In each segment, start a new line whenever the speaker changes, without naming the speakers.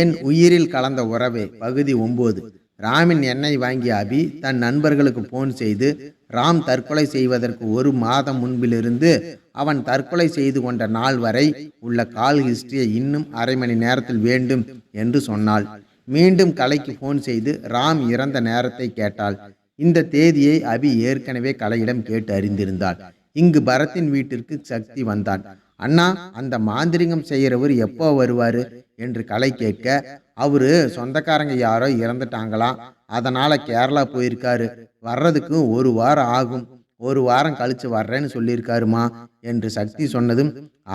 என் உயிரில் கலந்த உறவே பகுதி ஒன்பது ராமின் எண்ணெய் வாங்கிய அபி தன் நண்பர்களுக்கு போன் செய்து ராம் தற்கொலை செய்வதற்கு ஒரு மாதம் முன்பிலிருந்து அவன் தற்கொலை செய்து கொண்ட நாள் வரை உள்ள கால் ஹிஸ்டரியை இன்னும் அரை மணி நேரத்தில் வேண்டும் என்று சொன்னாள். மீண்டும் கலைக்கு போன் செய்து ராம் இறந்த நேரத்தை கேட்டாள். இந்த தேதியை அபி ஏற்கனவே கலையிடம் கேட்டு அறிந்திருந்தாள். இங்கு பரத்தின் வீட்டிற்கு சக்தி வந்தான். அண்ணா அந்த மாந்திரிகம் செய்கிறவர் எப்போ வருவார்? என்று கலை கேட்க அவரு சொந்தக்காரங்க யாரோ இறந்துட்டாங்களாம் அதனால் கேரளா போயிருக்காரு. வர்றதுக்கு ஒரு வாரம் ஆகும். ஒரு வாரம் கழித்து வர்றேன்னு சொல்லியிருக்காருமா? என்று சக்தி சொன்னதும்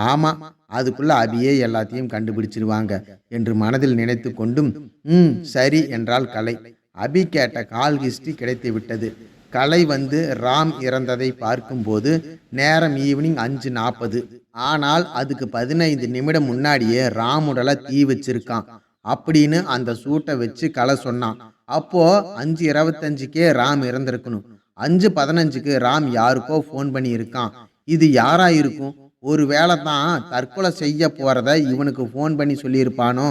ஆமாம் அதுக்குள்ளே அபியே எல்லாத்தையும் கண்டுபிடிச்சிருவாங்க என்று மனதில் நினைத்து கொண்டும் ம் சரி என்றால் கலை. அபி கேட்ட கால் ஹிஸ்டி கிடைத்து விட்டது கலை வந்து ராம் இறந்ததை பார்க்கும்போது நேரம் ஈவினிங் அஞ்சு நாற்பது ஆனால் அதுக்கு பதினைந்து நிமிடம் முன்னாடியே ராம் உடலை தீ வச்சிருக்கான். அப்படின்னு அந்த சூட்டை வச்சு கலை சொன்னான். அப்போ அஞ்சு இருபத்தஞ்சுக்கே ராம் இறந்திருக்கணும். அஞ்சு பதினஞ்சுக்கு ராம் யாருக்கோ ஃபோன் பண்ணி இருக்கான் இது யாரா இருக்கும்? ஒரு வேளை தான் தற்கொலை செய்ய போறத இவனுக்கு ஃபோன் பண்ணி சொல்லியிருப்பானோ?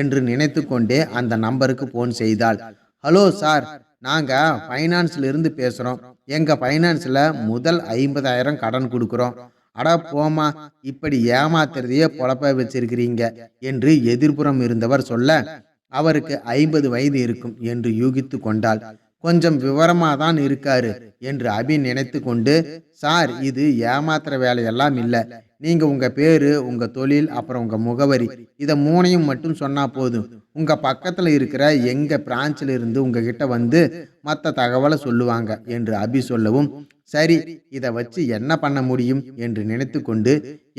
என்று நினைத்து கொண்டே அந்த நம்பருக்கு ஃபோன் செய்தாள். ஹலோ சார் நாங்கள் ஃபைனான்ஸ்லேருந்து பேசுகிறோம் எங்கள் ஃபைனான்ஸில் முதல் ஐம்பதாயிரம் கடன் கொடுக்குறோம். அட போமா இப்படி ஏமாத்துறதையே பொழப்ப வச்சிருக்கிறீங்க என்று எதிர்ப்புறம் இருந்தவர் சொல்ல அவருக்கு ஐம்பது வயது இருக்கும் என்று யூகித்து கொண்டாள். கொஞ்சம் விவரமாக தான் இருக்காரு என்று அபி நினைத்து கொண்டு சார் இது ஏமாத்துற வேலையெல்லாம் இல்லை. நீங்கள் உங்கள் பேர் உங்கள் தொழில் அப்புறம் உங்கள் முகவரி இதை மூணையும் மட்டும் சொன்னால் போதும். உங்கள் பக்கத்தில் இருக்கிற எங்கள் பிரான்ச்சில் இருந்து உங்ககிட்ட வந்து மற்ற தகவலை சொல்லுவாங்க என்று அபி சொல்லவும் சரி இதை வச்சு என்ன பண்ண முடியும் என்று நினைத்து கொண்டு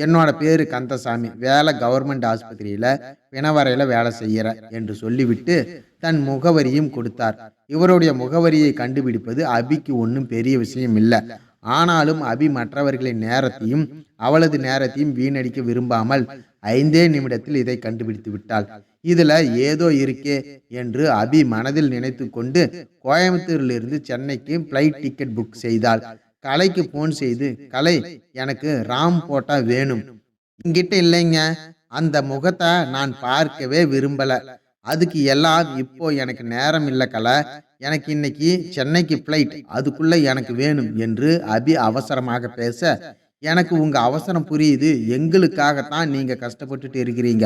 என்னோட பேர் கந்தசாமி வேலை கவர்மெண்ட் ஆஸ்பத்திரியில் பிணவரையில் வேலை செய்கிற என்று சொல்லிவிட்டு தன் முகவரியும் கொடுத்தார். இவருடைய முகவரியை கண்டுபிடிப்பது அபிக்கு ஒன்றும் பெரிய விஷயம் இல்லை. ஆனாலும் அபி மற்றவர்களின் நேரத்தையும் அவளது நேரத்தையும் வீணடிக்க விரும்பாமல் ஐந்தே நிமிடத்தில் இதை கண்டுபிடித்து விட்டாள். இதுல ஏதோ இருக்கே என்று அபி மனதில் நினைத்து கொண்டு கோயம்புத்தூரிலிருந்து சென்னைக்கு பிளைட் டிக்கெட் புக் செய்தாள். கலைக்கு போன் செய்து கலை எனக்கு ராம் போட்டா வேணும். என்கிட்ட இல்லைங்க. அந்த முகத்தை நான் பார்க்கவே விரும்பல. அதுக்கு எல்லாம் இப்போ எனக்கு நேரம் இல்லை கலை. எனக்கு இன்னைக்கு சென்னைக்கு ஃப்ளைட் அதுக்குள்ள எனக்கு வேணும் என்று அபி அவசரமாக பேச எனக்கு உங்க அவசரம் புரியுது. எங்களுக்காகத்தான் நீங்க கஷ்டப்பட்டுட்டு இருக்கிறீங்க.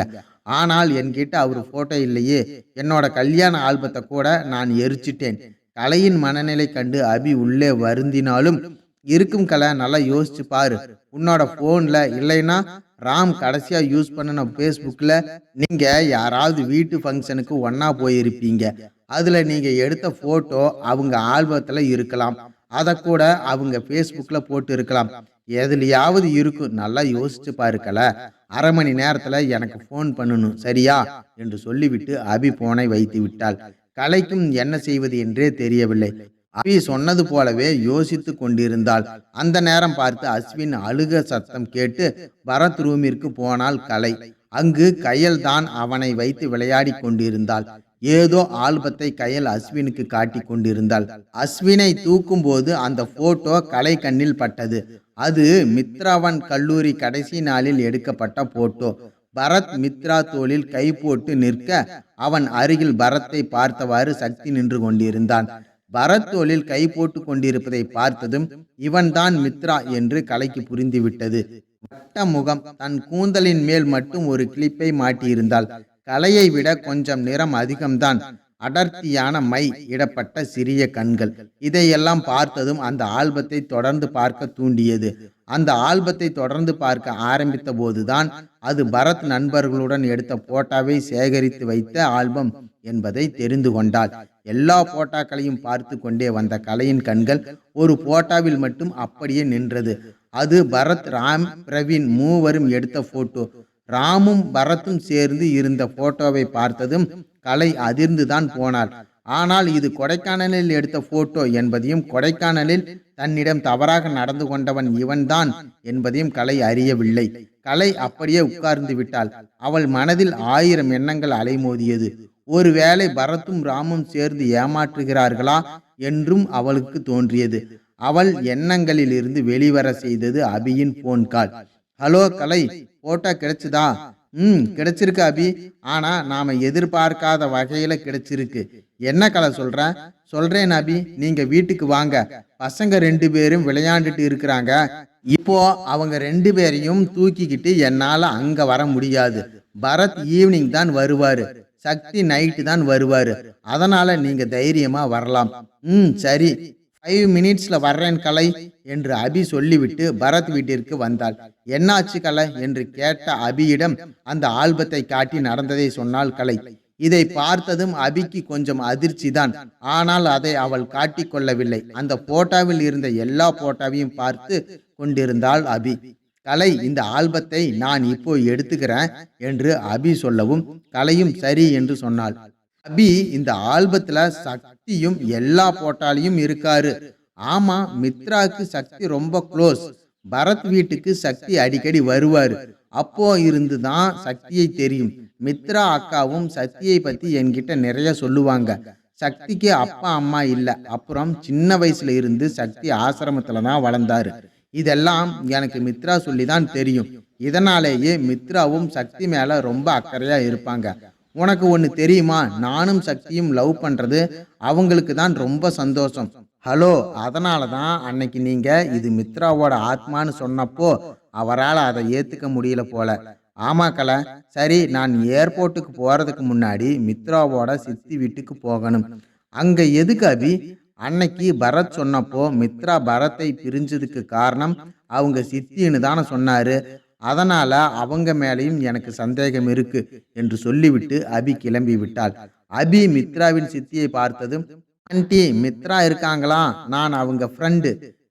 ஆனால் என்கிட்ட அவர் போட்டோ இல்லையே. என்னோட கல்யாண ஆல்பத்தை கூட நான் எரிச்சிட்டேன். கலையின் மனநிலை கண்டு அபி உள்ளே வருந்தினாலும் இருக்கும் கலை நல்லா யோசிச்சு பாரு. உன்னோட ஃபோனில் இல்லைன்னா ராம் கடைசியா யூஸ் பண்ணின ஃபேஸ்புக்கில் நீங்கள் யாராவது வீட்டு ஃபங்க்ஷனுக்கு ஒன்னா போயிருப்பீங்க. அதில் நீங்கள் எடுத்த ஃபோட்டோ அவங்க ஆல்பத்தில் இருக்கலாம். அதை கூட அவங்க ஃபேஸ்புக்கில் போட்டு இருக்கலாம். எதுலையாவது இருக்கும். நல்லா யோசிச்சு பாருக்கல அரை மணி நேரத்துல எனக்கு ஃபோன் பண்ணணும். சரியா? என்று சொல்லிவிட்டு அபி போனை வைத்து விட்டாள். கலைக்கும் என்ன செய்வது என்றே தெரியவில்லை. அபி சொன்னது போலவே யோசித்து கொண்டிருந்தாள். அந்த நேரம் பார்த்து அஸ்வின் அழுக சத்தம் கேட்டு பரத் ரூமிற்கு போனால் கலை. அங்கு கையல் தான் அவனை வைத்து விளையாடி கொண்டிருந்தாள். ஏதோ ஆல்பத்தை கையல் அஸ்வினுக்கு காட்டி கொண்டிருந்தாள். அஸ்வினை தூக்கும் போது அந்த போட்டோ கலை கண்ணில் பட்டது. அது மித்ராவன் கல்லூரி கடைசி நாளில் எடுக்கப்பட்ட போட்டோ. பரத் மித்ரா தோளில் கை போட்டு நிற்க அவன் அருகில் பரத்தை பார்த்தவாறு சக்தி நின்று கொண்டிருந்தான். பரத்தோலில் கை போட்டு கொண்டிருப்பதை பார்த்ததும் இவன்தான் மித்ரா என்று கலைக்கு புரிந்துவிட்டது. வட்ட முகம் தன் கூந்தலின் மேல் மட்டும் ஒரு கிளிப்பை மாட்டியிருந்தாள். கலையை விட கொஞ்சம் நிறம் அதிகம்தான். அடர்த்தியான மை இடப்பட்ட சிறிய கண்கள். இதையெல்லாம் பார்த்ததும் அந்த ஆல்பத்தை தொடர்ந்து பார்க்க தூண்டியது. அந்த ஆல்பத்தை தொடர்ந்து பார்க்க ஆரம்பித்த போதுதான் அது பரத் நண்பர்களுடன் எடுத்த போட்டாவை சேகரித்து வைத்த ஆல்பம். என்பதை தெரிந்து கொண்டாள். எல்லா போட்டாக்களையும் பார்த்து கொண்டே வந்த கலையின் கண்கள் ஒரு போட்டாவில் மட்டும் அப்படியே நின்றது. அது பரத் ராம் பிரவீன் மூவரும் எடுத்த போட்டோ ராமும் பரத்தும் சேர்ந்து இருந்த போட்டோவை பார்த்ததும் கலை அதிர்ந்துதான் போனாள். ஆனால் இது கொடைக்கானலில் எடுத்த போட்டோ என்பதையும் கொடைக்கானலில் தன்னிடம் தவறாக நடந்து கொண்டவன் இவன்தான் என்பதையும் கலை அறியவில்லை. கலை அப்படியே உட்கார்ந்து விட்டாள். அவள் மனதில் ஆயிரம் எண்ணங்கள் அலைமோதியது. ஒருவேளை பரத்தும் ராமும் சேர்ந்து ஏமாற்றுகிறார்களா என்றும் அவளுக்கு தோன்றியது. அவள் எண்ணங்களில் இருந்து வெளிவர செய்தது அபியின் phone call hello Kalai photo கிடைச்சதா? ம் கிடைச்சிருக்கு அபி. ஆனா நாம எதிர்பார்க்காத வகையில கிடைச்சிருக்கு. என்ன கலை சொல்றேன் சொல்றேன் அபி. நீங்க வீட்டுக்கு வாங்க. பசங்க ரெண்டு பேரும் விளையாண்டுட்டு இருக்கிறாங்க. இப்போ அவங்க ரெண்டு பேரையும் தூக்கிக்கிட்டு என்னால அங்க வர முடியாது. பரத் ஈவினிங் தான் வருவாரு. சக்தி நைட்டு தான் வருவார். அதனால நீங்க தைரியமா வரலாம். ம் சரி. ஃபைவ் மினிட்ஸ்ல வர்றேன் கலை என்று அபி சொல்லிவிட்டு பரத் வீட்டிற்கு வந்தாள். என்னாச்சு கலை என்று கேட்ட அபியிடம் அந்த ஆல்பத்தை காட்டி நடந்ததை சொன்னாள் கலை. இதை பார்த்ததும் அபிக்கு கொஞ்சம் அதிர்ச்சி தான். ஆனால் அதை அவள் காட்டிக்கொள்ளவில்லை அந்த போட்டோவில் இருந்த எல்லா போட்டோவையும் பார்த்து கொண்டிருந்தாள் அபி. கலை இந்த ஆல்பத்தை நான் இப்போ எடுத்துக்கிறேன் என்று அபி சொல்லவும் கலையும் சரி என்று சொன்னாள். அபி இந்த ஆல்பத்துல சக்தியும் எல்லா போட்டாலையும் இருக்காரு. ஆமா மித்ராக்கு சக்தி ரொம்ப க்ளோஸ் பரத் வீட்டுக்கு சக்தி அடிக்கடி வருவாரு. அப்போ இருந்து தான் சக்தியை தெரியும். மித்ரா அக்காவும் சக்தியை பத்தி என்கிட்ட நிறைய சொல்லுவாங்க. சக்திக்கு அப்பா அம்மா இல்ல. அப்புறம் சின்ன வயசுல இருந்து சக்தி ஆசிரமத்துல தான் வளர்ந்தாரு. இதெல்லாம் எனக்கு மித்ரா சொல்லி தான் தெரியும். இதனாலேயே மித்ராவும் சக்தி மேல ரொம்ப அக்கறையா இருப்பாங்க. உனக்கு ஒன்று தெரியுமா? நானும் சக்தியும் லவ் பண்றது அவங்களுக்கு தான் ரொம்ப சந்தோஷம். ஹலோ அதனால தான் அன்னைக்கு நீங்க இது மித்ராவோட ஆத்மான்னு சொன்னப்போ அவரால் அதை ஏத்துக்க முடியல போல. ஆமாக்கல சரி நான் ஏர்போர்ட்டுக்கு போறதுக்கு முன்னாடி மித்ராவோட சித்தி வீட்டுக்கு போகணும். அங்க எதுக்கு அபி? அன்னைக்கு பரத் சொன்னப்போ மித்ரா பரத்தை பிரிஞ்சதுக்கு காரணம் அவங்க சித்தின்னு தானே சொன்னாரு. அதனால அவங்க மேலேயும் எனக்கு சந்தேகம் இருக்கு என்று சொல்லிவிட்டு அபி கிளம்பி விட்டாள் அபி மித்ராவின் சித்தியை பார்த்ததும் ஆண்டி மித்ரா இருக்காங்களா? நான் அவங்க ஃப்ரெண்டு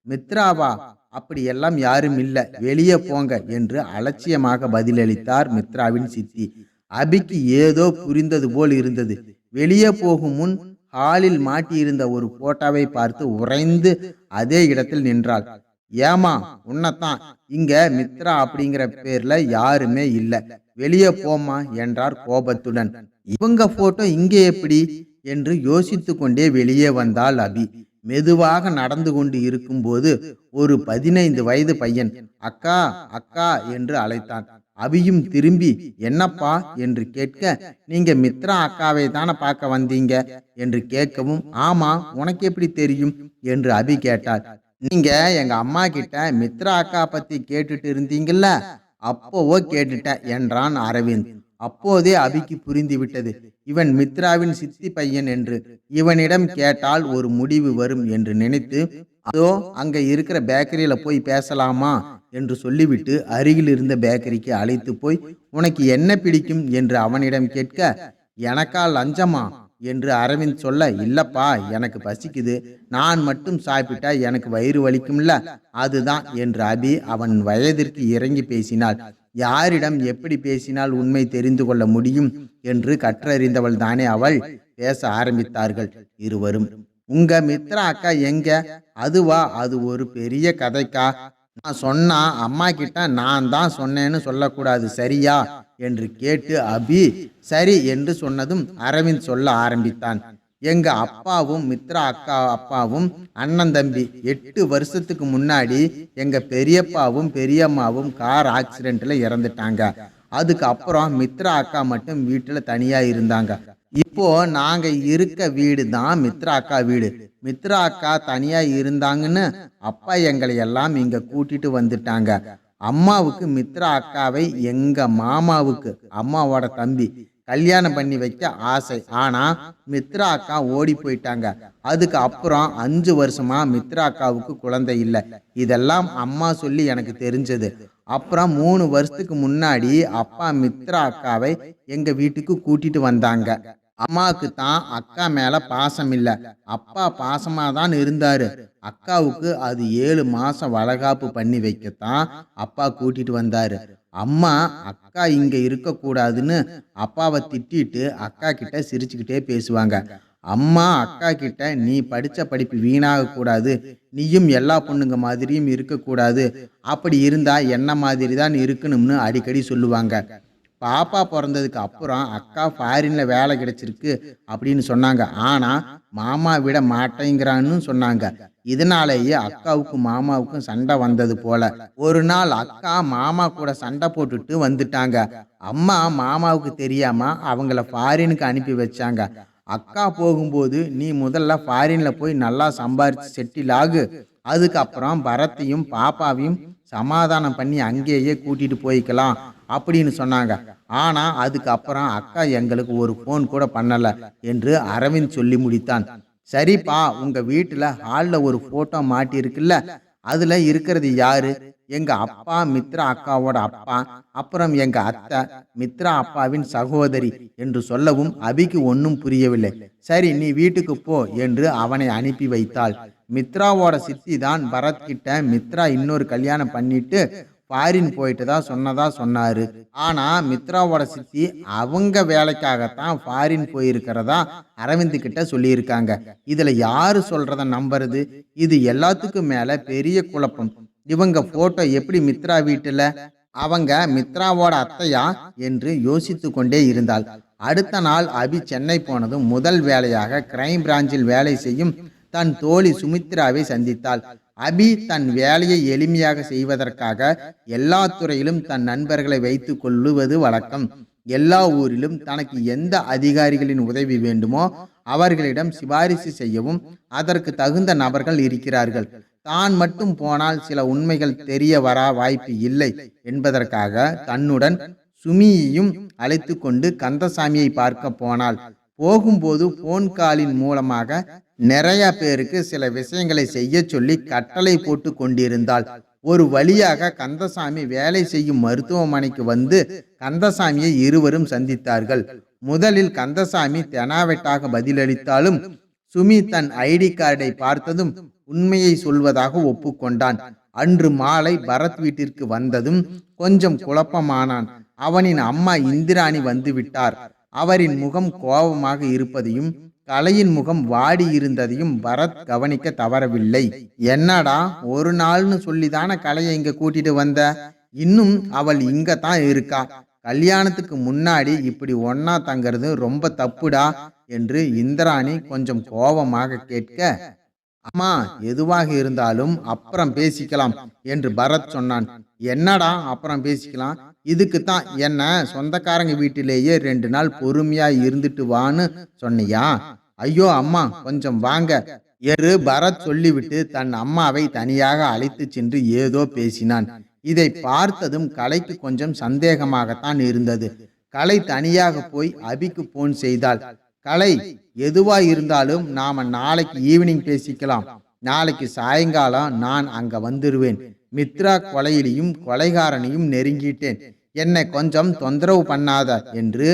மித்ராவா? அப்படியெல்லாம் யாரும் இல்லை. வெளியே போங்க என்று அலட்சியமாக பதிலளித்தார் மித்ராவின் சித்தி. அபிக்கு ஏதோ புரிந்தது போல் இருந்தது. வெளியே போகும் முன் ஹாலில் மாட்டியிருந்த ஒரு போட்டாவை பார்த்து உறைந்து அதே இடத்தில் நின்றாள். ஏமா உன்னத்தான். இங்க மித்ரா அப்படிங்கிற பேர்ல யாருமே இல்ல. வெளியே போமா என்றார் கோபத்துடன். இவங்க போட்டோ இங்கே எப்படி? என்று யோசித்து கொண்டே வெளியே வந்தாள் அபி. மெதுவாக நடந்து கொண்டு இருக்கும்போது ஒரு பதினைந்து வயது பையன் அக்கா அக்கா என்று அழைத்தான். அபியும் திரும்பி என்னப்பா? என்று கேட்க நீங்க மித்ரா அக்காவை தானே பார்க்க வந்தீங்க? என்று கேட்கவும் ஆமா உனக்கு எப்படி தெரியும்? என்று அபி கேட்டார் நீங்க எங்க அம்மா கிட்ட மித்ரா அக்கா பத்தி கேட்டுட்டு இருந்தீங்கல்ல? அப்போவோ கேட்டுட்ட என்றான் அரவிந்த். அப்போதே அபிக்கு புரிந்து விட்டது. இவன் மித்ராவின் சித்தி பையன் என்று இவனிடம் கேட்டால் ஒரு முடிவு வரும் என்று நினைத்து அதோ அங்க இருக்கிற பேக்கரியில போய் பேசலாமா என்று சொல்லிவிட்டு அருகில் இருந்த பேக்கரிக்கு அழைத்து போய் உனக்கு என்ன பிடிக்கும்? என்று அவனிடம் கேட்க எனக்கா லஞ்சமா? என்று அரவிந்த் சொல்ல இல்லப்பா எனக்கு பசிக்குது. நான் மட்டும் சாப்பிட்டா எனக்கு வயிறு வலிக்கும்ல. அதுதான் என்று அபி அவன் வயதிற்கு இறங்கி பேசினாள். யாரிடம் எப்படி பேசினால் உண்மை தெரிந்து கொள்ள முடியும்? என்று கற்றறிந்தவள் தானே அவள் பேச ஆரம்பித்தார்கள் இருவரும். உங்க மித்ரா அக்கா எங்க? அதுவா? அது ஒரு பெரிய கதைக்கா. நான் சொன்னா அம்மா கிட்ட நான் தான் சொன்னேன்னு சொல்லக்கூடாது சரியா? என்று கேட்டு அபி சரி என்று சொன்னதும் அரவிந்த் சொல்ல ஆரம்பித்தான். எங்க அப்பாவும் மித்ரா அக்கா அப்பாவும் அண்ணன் தம்பி எட்டு வருஷத்துக்கு முன்னாடி எங்க பெரியப்பாவும் பெரியம்மாவும் கார் ஆக்சிடென்ட்ல இறந்துட்டாங்க. அதுக்கு அப்புறம் மித்ரா அக்கா மட்டும் வீட்டுல தனியா இருந்தாங்க. இப்போ நாங்க இருக்க வீடு தான் மித்ரா அக்கா வீடு. மித்ரா அக்கா தனியா இருந்தாங்கன்னு அப்பா எங்களை எல்லாம் இங்க கூட்டிட்டு வந்துட்டாங்க. அம்மாவுக்கு மித்ரா அக்காவை எங்க மாமாவுக்கு அம்மாவோட தம்பி கல்யாணம் பண்ணி வைக்க ஆசை. ஆனா மித்ரா அக்கா ஓடி போயிட்டாங்க. அதுக்கு அப்புறம் அஞ்சு வருஷமா மித்ரா அக்காவுக்கு குழந்தை இல்லை. இதெல்லாம் அம்மா சொல்லி எனக்கு தெரிஞ்சது. அப்புறம் மூணு வருஷத்துக்கு முன்னாடி அப்பா மித்ரா அக்காவை எங்க வீட்டுக்கு கூட்டிட்டு வந்தாங்க. அம்மாவுக்கு தான் அக்கா மேல பாசம் இல்ல. அப்பா பாசமா தான் இருந்தாரு. அக்காவுக்கு அது ஏழு மாசம் வளகாப்பு பண்ணி வைக்கத்தான் அப்பா கூட்டிட்டு வந்தாரு. அம்மா அக்கா இங்க இருக்கக்கூடாதுன்னு அப்பாவை திட்டிட்டு அக்கா கிட்ட சிரிச்சுக்கிட்டே பேசுவாங்க. அம்மா அக்கா கிட்ட நீ படித்த படிப்பு வீணாக கூடாது நீயும் எல்லா பொண்ணுங்க மாதிரியும் இருக்கக்கூடாது. அப்படி இருந்தா என்ன மாதிரி தான் இருக்கணும்னு அடிக்கடி சொல்லுவாங்க. பாப்பா பிறந்ததுக்கு அப்புறம் அக்கா ஃபாரினில் வேலை கிடைச்சிருக்கு அப்படின்னு சொன்னாங்க. ஆனால் மாமா விட மாட்டேங்கிறான்னு சொன்னாங்க. இதனாலேயே அக்காவுக்கும் மாமாவுக்கும் சண்டை வந்தது போல. ஒரு நாள் அக்கா மாமா கூட சண்டை போட்டுட்டு வந்துட்டாங்க. அம்மா மாமாவுக்கு தெரியாம அவங்கள ஃபாரினுக்கு அனுப்பி வச்சாங்க. அக்கா போகும்போது நீ முதல்ல ஃபாரினில் போய் நல்லா சம்பாரிச்சு செட்டில் ஆகு. அதுக்கப்புறம் பரத்தையும் பாப்பாவையும் சமாதானம் பண்ணி அங்கேயே கூட்டிட்டு போய்க்கலாம். அப்படின்னு சொன்னாங்க. ஆனா அதுக்கப்புறம் அக்கா எங்களுக்கு ஒரு ஃபோன் கூட பண்ணல என்று அரவிந்த் சொல்லி முடித்தான். சரிப்பா உங்க வீட்டுல ஹால்ல ஒரு போட்டோ மாட்டியிருக்குல்ல அதுல இருக்கிறது யாரு? எங்க அப்பா மித்ரா அக்காவோட அப்பா அப்புறம் எங்க அத்தை மித்ரா அப்பாவின் சகோதரி என்று சொல்லவும் அபிக்கு ஒன்றும் புரியவில்லை. சரி நீ வீட்டுக்கு போ என்று அவனை அனுப்பி வைத்தாள். மித்ராவோட சித்தி தான் பரத் கிட்ட மித்ரா இன்னொரு கல்யாணம் பண்ணிட்டு ஃபாரின் போயிட்டு தான் சொன்னதா சொன்னாரு. ஆனா மித்ராவோட சித்தி அவங்க வேலைக்காகத்தான் ஃபாரின் போயிருக்கிறதா அரவிந்த் கிட்ட சொல்லியிருக்காங்க. இதுல யாரு சொல்கிறத நம்புறது? இது எல்லாத்துக்கும் மேல பெரிய குழப்பம். இவங்க போட்டோ எப்படி மித்ரா வீட்டுல? அவங்க மித்ராவோட அத்தையா? என்று யோசித்து கொண்டே இருந்தாள். அடுத்த நாள் அபி சென்னை போனதும் முதல் வேலையாக கிரைம் பிரான்ச்சில் வேலை செய்யும் தன் தோழி சுமித்ராவை சந்தித்தாள். அபி தன் வேலையை எளிமையாக செய்வதற்காக எல்லா துறையிலும் தன் நண்பர்களை வைத்துக் கொள்ளுவது வழக்கம். எல்லா ஊரிலும் தனக்கு எந்த அதிகாரிகளின் உதவி வேண்டுமோ அவர்களிடம் சிபாரிசு செய்யவும் அதற்கு தகுந்த நபர்கள் இருக்கிறார்கள். தான் மட்டும் போனால் சில உண்மைகள் தெரிய வர வாய்ப்பு இல்லை என்பதற்காக தன்னுடன் சுமியையும் அழைத்து கொண்டு கந்தசாமியை பார்க்க போனாள். போகும்போது போன் காலின் மூலமாக நிறைய பேருக்கு சில விஷயங்களை செய்ய சொல்லி கட்டளை போட்டு கொண்டிருந்தாள். ஒரு வழியாக கந்தசாமி வேலை செய்யும் மருத்துவமனைக்கு வந்து கந்தசாமியை இருவரும் சந்தித்தார்கள். முதலில் கந்தசாமி தெனாவெட்டாக பதிலளித்தாலும் சுமி தன் ஐடி கார்டை பார்த்ததும் உண்மையை சொல்வதாக ஒப்புக்கொண்டான். அன்று மாலை பரத் வீட்டிற்கு வந்ததும் கொஞ்சம் குழப்பமானான். அவனின் அம்மா இந்திராணி வந்து விட்டார் அவரின் முகம் கோபமாக இருப்பதையும் கலையின் முகம் வாடி இருந்ததையும் பரத் கவனிக்க தவறவில்லை. என்னடா ஒரு நாள்னு சொல்லிதான கலையை இங்க கூட்டிட்டு வந்த? இன்னும் அவள் இங்க தான் இருக்கா? கல்யாணத்துக்கு முன்னாடி இப்படி ஒன்னா தங்கிறது ரொம்ப தப்புடா? என்று இந்திராணி கொஞ்சம் கோபமாக கேட்க அம்மா எதுவாக இருந்தாலும் அப்புறம் பேசிக்கலாம் என்று பரத் சொன்னான். என்னடா அப்புறம் பேசிக்கலாம்? இதுக்கு தான் என்ன சொந்தக்காரங்க வீட்டிலேயே ரெண்டு நாள் பொறுமையா இருந்துட்டு வான்னு சொன்னியா? ஐயோ அம்மா கொஞ்சம் வாங்க. என்று பரத் சொல்லிவிட்டு தன் அம்மாவை தனியாக அழைத்து சென்று ஏதோ பேசினான். இதை பார்த்ததும் கலைக்கு கொஞ்சம் சந்தேகமாகத்தான் இருந்தது. கலை தனியாக போய் அபிக்கு போன் செய்தாள். கலை எதுவா இருந்தாலும் நாம நாளைக்கு ஈவினிங் பேசிக்கலாம். நாளைக்கு சாயங்காலம் நான் அங்க வந்துருவேன். மித்ரா கொலையிலையும் கொலைகாரனையும் நெருங்கிட்டேன். என்னை கொஞ்சம் தொந்தரவு பண்ணாத என்று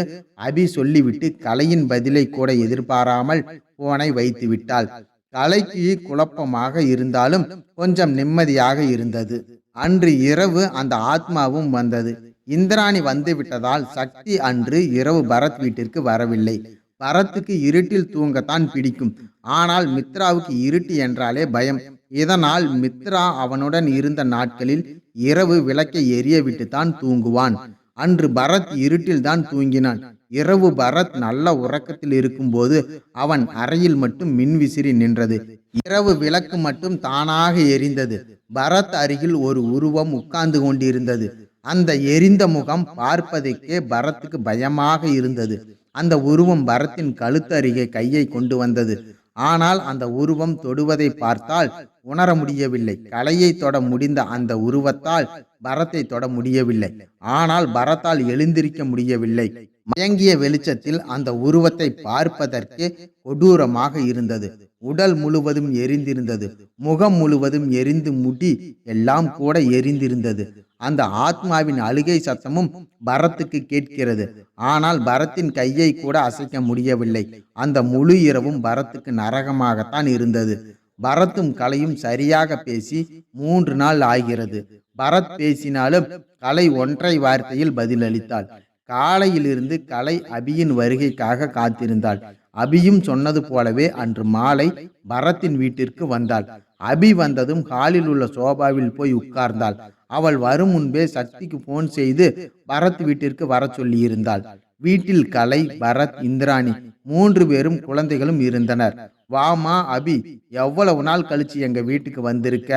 அபி சொல்லிவிட்டு கலையின் பதிலை கூட எதிர்பாராமல் போனை வைத்து விட்டாள். கலைக்கு குழப்பமாக இருந்தாலும் கொஞ்சம் நிம்மதியாக இருந்தது. அன்று இரவு அந்த ஆத்மாவும் வந்தது. இந்திராணி வந்து விட்டதால் சக்தி அன்று இரவு பரத் வீட்டிற்கு வரவில்லை. பரத்துக்கு இருட்டில் தூங்கத்தான் பிடிக்கும். ஆனால் மித்ராவுக்கு இருட்டு என்றாலே பயம். இதனால் மித்ரா அவனுடன் இருந்த நாட்களில் இரவு விளக்கை எரிய விட்டுத்தான் தூங்குவான். அன்று பரத் இருட்டில் தான் தூங்கினான். இரவு பரத் நல்ல உறக்கத்தில் இருக்கும்போது அவன் அறையில் மட்டும் மின்விசிறி நின்றது. இரவு விளக்கு மட்டும் தானாக எரிந்தது. பரத் அருகில் ஒரு உருவம் உட்கார்ந்து கொண்டிருந்தது. அந்த எரிந்த முகம் பார்ப்பதற்கே பரத்துக்கு பயமாக இருந்தது. அந்த உருவம் பரத்தின் கழுத்து அருகே கையை கொண்டு வந்தது. ஆனால் அந்த உருவம் தொடுவதை பார்த்தால் உணர முடியவில்லை. கலையை தொட முடிந்த அந்த உருவத்தால் பரத்தை தொட முடியவில்லை. ஆனால் பரத்தால் எழுந்திருக்க முடியவில்லை. மயங்கிய வெளிச்சத்தில் அந்த உருவத்தை பார்ப்பதற்கு கொடூரமாக இருந்தது. உடல் முழுவதும் எரிந்திருந்தது. முகம் முழுவதும் எரிந்து முடி எல்லாம் கூட எரிந்திருந்தது. அந்த ஆத்மாவின் அழுகை சத்தமும் பரத்துக்கு கேட்கிறது. ஆனால் பரத்தின் கையை கூட அசைக்க முடியவில்லை. அந்த முழு இரவும் பரத்துக்கு நரகமாகத்தான் இருந்தது. பரத்தும் கலையும் சரியாக பேசி மூன்று நாள் ஆகிறது. பரத் பேசினாலும் கலை ஒன்றை வார்த்தையில் பதிலளித்தாள். காலையிலிருந்து கலை அபியின் வருகைக்காக காத்திருந்தாள். அபியும் சொன்னது போலவே அன்று மாலை பரத்தின் வீட்டிற்கு வந்தாள். அபி வந்ததும் ஹாலில் உள்ள சோபாவில் போய் உட்கார்ந்தாள். அவள் வரும் முன்பே சக்திக்கு போன் செய்து பரத் வீட்டிற்கு வர சொல்லியிருந்தாள். வீட்டில் கலை பரத் இந்திராணி மூன்று பேரும் குழந்தைகளும் இருந்தனர். வாமா அபி எவ்வளவு நாள் கழிச்சு எங்க வீட்டுக்கு வந்திருக்க?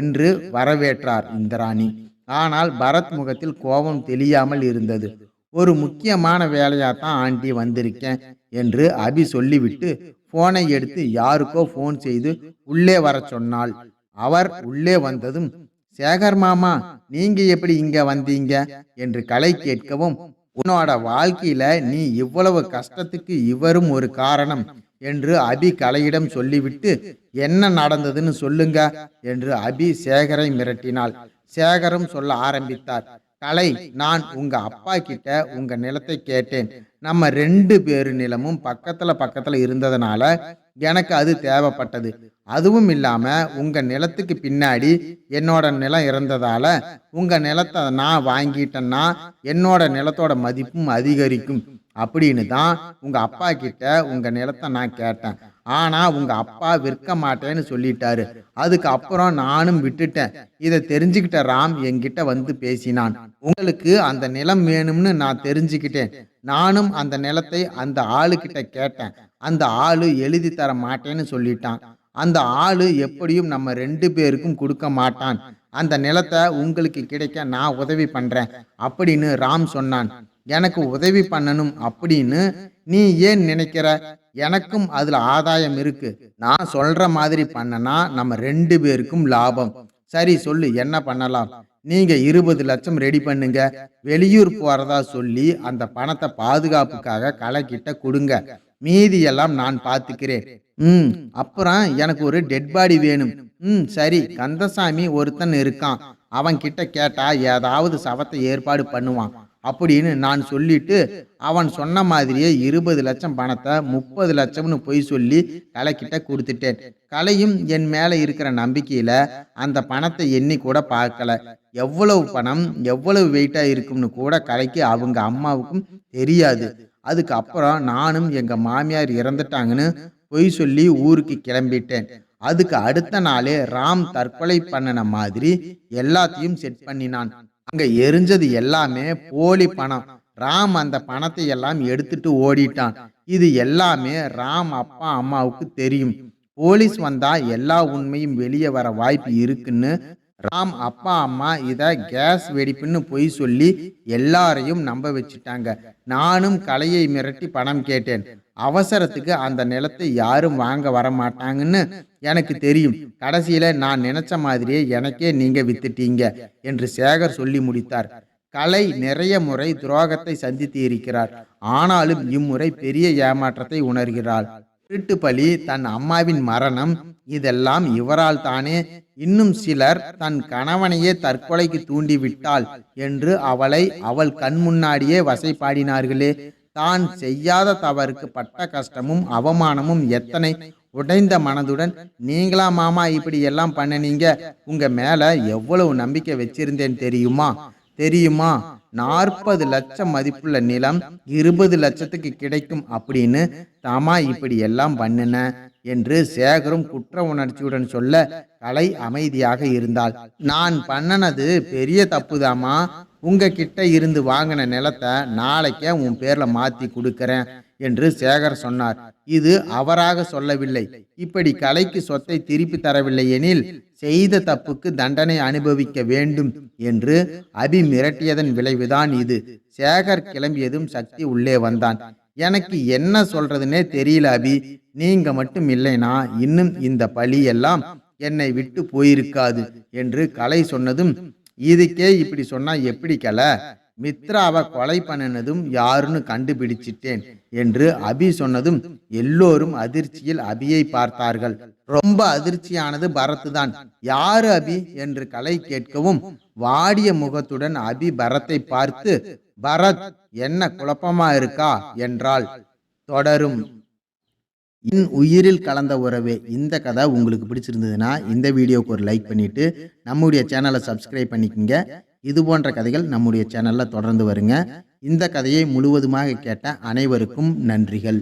என்று வரவேற்றார் இந்திராணி. ஆனால் பரத் முகத்தில் கோபம் தெளியாமல் இருந்தது. ஒரு முக்கியமான வேலையா தான் ஆண்டி வந்திருக்கேன் என்று அபி சொல்லிவிட்டு போனை எடுத்து யாருக்கோ ஃபோன் செய்து உள்ளே வர சொன்னாள். அவர் உள்ளே வந்ததும் சேகர் மாமா நீங்க எப்படி இங்க வந்தீங்க? என்று கலை கேட்கவும் உன்னோட வாழ்க்கையில நீ இவ்வளவு கஷ்டத்துக்கு இவரும் ஒரு காரணம் என்று அபி கலையிடம் சொல்லிவிட்டு என்ன நடந்ததுன்னு சொல்லுங்க என்று அபி சேகரை மிரட்டினாள். சேகரும் சொல்ல ஆரம்பித்தார் கலை நான் உங்க அப்பா கிட்ட உங்க நிலத்தை கேட்டேன். நம்ம ரெண்டு பேரு நிலமும் பக்கத்துல பக்கத்துல இருந்ததுனால எனக்கு அது தேவைப்பட்டது. அதுவும் இல்லாமல் உங்கள் நிலத்துக்கு பின்னாடி என்னோட நிலம் இருந்ததால் உங்கள் நிலத்தை நான் வாங்கிட்டேன்னா என்னோட நிலத்தோட மதிப்பும் அதிகரிக்கும். அப்படின்னு தான் உங்கள் அப்பா கிட்ட உங்கள் நிலத்தை நான் கேட்டேன். ஆனால் உங்கள் அப்பா விற்க மாட்டேன்னு சொல்லிட்டாரு. அதுக்கப்புறம் நானும் விட்டுட்டேன். இதை தெரிஞ்சுக்கிட்ட ராம் என்கிட்ட வந்து பேசினான். உங்களுக்கு அந்த நிலம் வேணும்னு நான் தெரிஞ்சுக்கிட்டேன். நானும் அந்த நிலத்தை அந்த ஆளுக்கிட்ட கேட்டேன். அந்த ஆளு எழுதி தர மாட்டேன்னு சொல்லிட்டான். அந்த ஆள் எப்படியும் நம்ம ரெண்டு பேருக்கும் கொடுக்க மாட்டான். அந்த நிலத்தை உங்களுக்கு கிடைக்க நான் உதவி பண்ணுறேன் அப்படின்னு ராம் சொன்னான். எனக்கு உதவி பண்ணணும் அப்படின்னு நீ ஏன் நினைக்கிற? எனக்கும் அதில் ஆதாயம் இருக்கு. நான் சொல்ற மாதிரி பண்ணனா நம்ம ரெண்டு பேருக்கும் லாபம். சரி சொல்லு என்ன பண்ணலாம்? நீங்க இருபது லட்சம் ரெடி பண்ணுங்க. வெளியூர் போறதா சொல்லி அந்த பணத்தை பாதுகாப்புக்காக கலைக்கிட்ட கொடுங்க. மீதியெல்லாம் நான் பார்த்துக்கிறேன். ம் அப்புறம் எனக்கு ஒரு டெட் பாடி வேணும். ம் சரி கந்தசாமி ஒருத்தன் இருக்கான். அவன் கிட்ட கேட்டா ஏதாவது சவத்தை ஏற்பாடு பண்ணுவான். அப்படின்னு நான் சொல்லிட்டு அவன் சொன்ன மாதிரியே இருபது லட்சம் பணத்தை முப்பது லட்சம்னு பொய் சொல்லி கலைக்கிட்ட கொடுத்துட்டேன். கலையும் என் மேலே இருக்கிற நம்பிக்கையில அந்த பணத்தை எண்ணி கூட பார்க்கல. எவ்வளவு பணம் எவ்வளவு வெயிட்டாக இருக்கும்னு கூட கலைக்கு அவங்க அம்மாவுக்கும் தெரியாது. அதுக்கு அப்புறம் நானும் எங்க மாமியார் இறந்துட்டாங்கன்னு பொய் சொல்லி ஊருக்கு கிளம்பிட்டேன். அதுக்கு அடுத்த நாளே ராம் தற்கொலை பண்ணின மாதிரி எல்லாத்தையும் செட் பண்ணினான். அங்க எரிஞ்சது எல்லாமே போலி பணம். ராம் அந்த பணத்தை எல்லாம் எடுத்துட்டு ஓடிட்டான். இது எல்லாமே ராம் அப்பா அம்மாவுக்கு தெரியும். போலீஸ் வந்தா எல்லா உண்மையும் வெளியே வர வாய்ப்பு இருக்குன்னு ராம் அப்பா அம்மா இதை கேஸ் வெடிப்புன்னு பொய் சொல்லி எல்லாரையும் நம்ப வச்சுட்டாங்க. நானும் கலையை மிரட்டி பணம் கேட்டேன். அவசரத்துக்கு அந்த நிலத்தை யாரும் வாங்க வர மாட்டாங்கன்னு எனக்கு தெரியும். கடைசியில நான் நினைச்ச மாதிரியே எனக்கே நீங்க வித்துட்டீங்க என்று சேகர் சொல்லி முடித்தார். கலை நிறைய முறை துரோகத்தை சந்தித்து இருக்கிறார். ஆனாலும் இம்முறை பெரிய ஏமாற்றத்தை உணர்கிறாள். திருட்டு பலி தன் அம்மாவின் மரணம் இதெல்லாம் இவரால் தானே இன்னும் சிலர் தன் கணவனையே தற்கொலைக்கு தூண்டிவிட்டாள் என்று அவளை அவள் கண் முன்னாடியே வசைப்பாடினார்களே தான் செய்யாத தவறுக்கு பட்ட கஷ்டமும் அவமானமும் எத்தனை உடைந்த மனதுடன் நீங்களா மாமா இப்படி எல்லாம் பண்ணனீங்க? உங்க மேல எவ்வளவு நம்பிக்கை வச்சிருந்தேன் தெரியுமா? தெரியுமா? நாற்பது லட்சம் மதிப்புள்ள நிலம் இருபது லட்சத்துக்கு கிடைக்கும் அப்படின்னு தாமா இப்படி எல்லாம் பண்ணின. என்று சேகரும் குற்ற உணர்ச்சியுடன் சொல்ல கலை அமைதியாக இருந்தாள். நான் பண்ணனது பெரிய தப்புதாமா உங்ககிட்ட இருந்து வாங்கின நிலத்தை நாளைக்கே உன் பேர்ல மாத்தி கொடுக்கறேன் என்று சேகர் சொன்னார். இது அவராக சொல்லவில்லை. இப்படி கலைக்கு சொத்தை திருப்பி தரவில்லை எனில் செய்த தப்புக்கு தண்டனை அனுபவிக்க வேண்டும் என்று அபி மிரட்டியதன் விளைவுதான் இது. சேகர் கிளம்பியதும் சக்தி உள்ளே வந்தான். எனக்கு என்ன சொல்றதுன்னே தெரியல அபி. நீங்க மட்டும் இல்லைனா இன்னும் இந்த பழி எல்லாம் என்னை விட்டு போயிருக்காது என்று கலை சொன்னதும் இதுக்கே இப்படி சொன்னா எப்படி கலை? மித்ராவை கொலை பண்ணினதும் யாருன்னு கண்டுபிடிச்சிட்டேன் என்று அபி சொன்னதும் எல்லோரும் அதிர்ச்சியில் அபியை பார்த்தார்கள். ரொம்ப அதிர்ச்சியானது பரத் தான் யாரு அபி? என்று கலை கேட்கவும் வாடிய முகத்துடன் அபி பரத்தை பார்த்து பரத் என்ன குழப்பமா இருக்கா என்றால் தொடரும். இன் உயிரில் கலந்த உறவே இந்த கதை உங்களுக்கு பிடிச்சிருந்ததுன்னா இந்த வீடியோக்கு ஒரு லைக் பண்ணிட்டு நம்முடைய சேனலை சப்ஸ்கிரைப் பண்ணிக்கோங்க. இது போன்ற கதைகள் நம்முடைய சேனலில் தொடர்ந்து வருங்க. இந்த கதையை முழுவதுமாக கேட்ட அனைவருக்கும் நன்றிகள்.